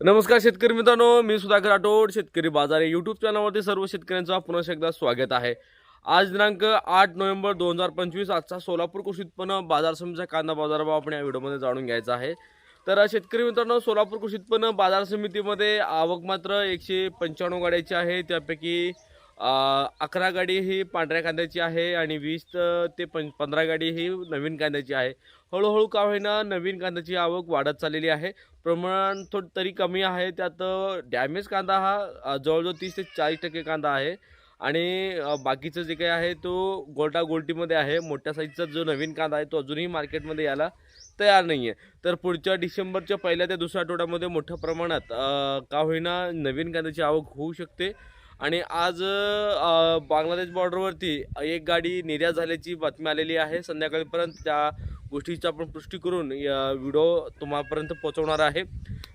नमस्कार शेतकरी मित्रांनो मी सुधाकर राठोड शेतकरी बाजार यूट्यूब चॅनलवरती सर्व शेतकऱ्यांचं पुन्हा एकदा स्वागत आहे. आज दिनांक आठ नोव्हेंबर दोन हजार पंचवीस आजचा सोलापूर कृषी उत्पन्न बाजार समितीचा कांदा बाजारभाव आपण या व्हिडिओमध्ये जाणून घ्यायचा आहे. तर शेतकरी मित्रांनो सोलापूर कृषी उत्पन्न बाजार समितीमध्ये आवक मात्र एकशे पंच्याण्णव गाड्याची आहे. त्यापैकी अकरा गाडी ही पांढऱ्या कांद्याची आहे आणि वीस ते पं पंधरा गाडी ही नवीन कांद्याची आहे. हळूहळू का होईना नवीन कांद्याची आवक वाढत चाललेली आहे. प्रमाण थो तरी कमी आहे. त्यात डॅमेज कांदा हा जवळजवळ तीस ते चाळीस टक्के कांदा आहे. आणि बाकीचं जे काही आहे तो गोल्टा गोलटीमध्ये आहे. मोठ्या साईजचा जो नवीन कांदा आहे तो अजूनही मार्केटमध्ये यायला तयार नाही आहे तर पुढच्या डिसेंबरच्या पहिल्या ते दुसऱ्या आठवड्यामध्ये मोठ्या प्रमाणात का होईना नवीन कांद्याची आवक होऊ शकते. आणि आज बांगलादेश बॉर्डरवरती एक गाडी निर्यात झाल्याची बातमी आलेली आहे. संध्याकाळपर्यंत त्या गोष्टीची आपण पुष्टी करून या व्हिडिओ तुम्हापर्यंत पोहोचवणार आहे.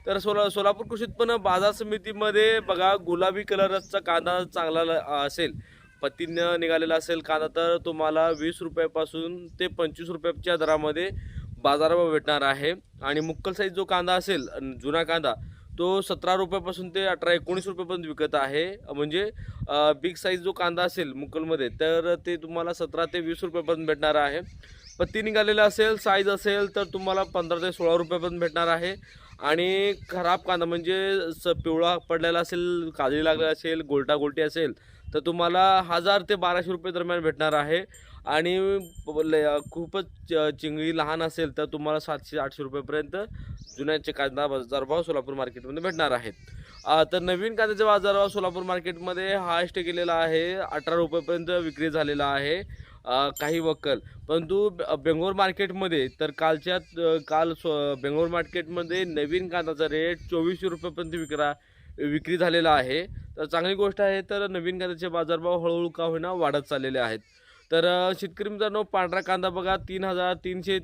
तर सोला सोलापूर कृषी उत्पन्न बाजार समितीमध्ये बघा गुलाबी कलरचा कांदा चांगला ल- असेल. पत्तीनं निघालेला असेल कांदा तर तुम्हाला वीस रुपयापासून ते पंचवीस रुपयाच्या दरामध्ये बाजारावर भेटणार आहे. आणि मुक्कल साईज जो कांदा असेल जुना कांदा तो सतरा रुपयापासून ते अठरा एकोणीस रुपयापर्यंत विकत आहे. म्हणजे बिग साईज जो कांदा असेल मुक्कलमध्ये तर ते तुम्हाला सतरा ते वीस रुपयापर्यंत भेटणार आहे. पत्ती निघालेला असेल साईज असेल तर तुम्हाला पंधरा ते सोळा रुपयापर्यंत भेटणार आहे. आणि खराब कांदा म्हणजे स पिवळा पडलेला असेल काजळी लागलेला असेल गोलटा गोलटी असेल तर तुम्हाला हजार ते बाराशे रुपये दरम्यान भेटणार आहे. आणि ल- खूपच चिंगळी लहान असेल तर तुम्हाला सातशे आठशे रुपयेपर्यंत जुन्याचे कांदा बाजारभाव सोलापूर मार्केटमध्ये भेटणार आहेत. तर नवीन कांद्याचा बाजारभाव सोलापूर मार्केटमध्ये हायस्ट गेलेला आहे. अठरा रुपयेपर्यंत विक्री झालेला आहे. काही वक्कल. परंतु बेंगलोर मार्केटमध्ये तर कालच्या काल स्व- बेंगलोर मार्केटमध्ये नवीन कांद्याचा रेट चोवीसशे रुपयेपर्यंत विक्रा विक्री झालेला आहे. तर चांगली गोष्ट आहे तर नवीन कांद्याचे बाजारभाव हळूहळू का होईना वाढत चाललेले आहेत. तर शेतकरी मित्रांनो पांढरा कांदा बघा तीन हजार तीनशे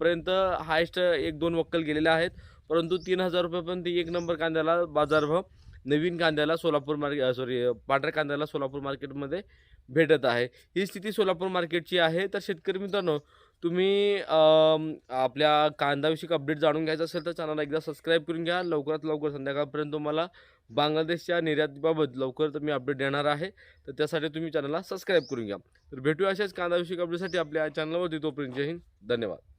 पर्यंत हायस्ट एक दोन वक्कल गेलेले आहेत. परंतु तीन हजार रुपयापर्यंत एक नंबर कांद्याला बाजारभाव नवीन कांद्याला सोलापूर मार्केट सॉरी पांढऱ्या कांद्याला सोलापूर मार्केटमध्ये भेटत आहे. ही स्थिती सोलापूर मार्केटची आहे. तर शेतकरी मित्रांनो तुम्ही आपल्या कांदाविषयक अपडेट जाणून घ्यायचं असेल तर चॅनलला एकदा सबस्क्राईब करून घ्या. लवकरात लवकर संध्याकाळपर्यंत तुम्हाला बांगलादेशच्या निर्यातीबाबत लवकर मी अपडेट देणार आहे. तर त्यासाठी तुम्ही चॅनलला सबस्क्राईब करून घ्या. तर भेटूया अशाच कांदाविषयक अपडेटसाठी आपल्या चॅनलवरती तोपर्यंत जय हिंद. धन्यवाद.